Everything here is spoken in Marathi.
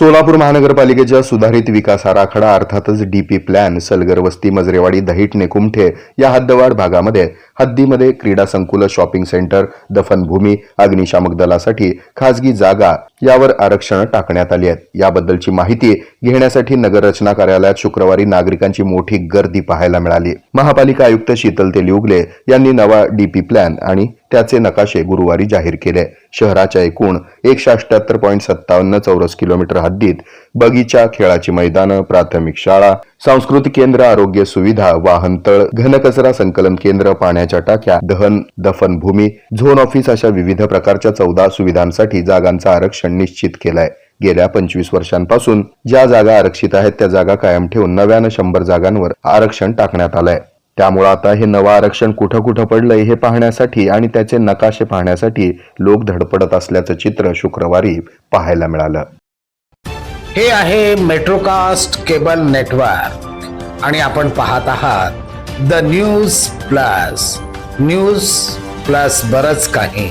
सोलापूर महानगरपालिकेच्या सुधारित विकास आराखडा अर्थातच डीपी प्लॅन सलगर वस्ती मजरेवाडी दहिटणे कुमठे या हद्दवाढ भागामध्ये हद्दीमध्ये क्रीडा संकुल शॉपिंग सेंटर दफनभूमी अग्निशामक दलासाठी खासगी जागा यावर आरक्षण टाकण्यात आली आहेत. याबद्दलची माहिती घेण्यासाठी नगररचना कार्यालयात शुक्रवारी नागरिकांची मोठी गर्दी पाहायला मिळाली. महापालिका आयुक्त शीतल तेलिउगले यांनी नवा डीपी प्लॅन आणि त्याचे नकाशे गुरुवारी जाहीर केले. शहराच्या एकूण एकशे अठ्याहत्तर पॉईंट सत्तावन्न चौरस किलोमीटर हद्दीत बगीचा खेळाची मैदानं प्राथमिक शाळा सांस्कृतिक केंद्र आरोग्य सुविधा वाहनतळ घनकचरा संकलन केंद्र पाण्याच्या टाक्या दहन दफन भूमी झोन ऑफिस अशा विविध प्रकारच्या चौदा सुविधांसाठी जागांचं आरक्षण निश्चित केलंय. गेल्या पंचवीस वर्षांपासून ज्या जागा आरक्षित आहेत त्या जागा कायम ठेवून नव्यानं शंभर जागांवर आरक्षण टाकण्यात आलंय. त्यामुळं आता हे नवं आरक्षण कुठं कुठं पडलंय हे पाहण्यासाठी आणि त्याचे नकाशे पाहण्यासाठी लोक धडपडत असल्याचं चित्र शुक्रवारी पाहायला मिळालं. हे आहे मेट्रोकास्ट केबल नेटवर्क आणि आपण पाहत आहात the news plus news plus बरच काही.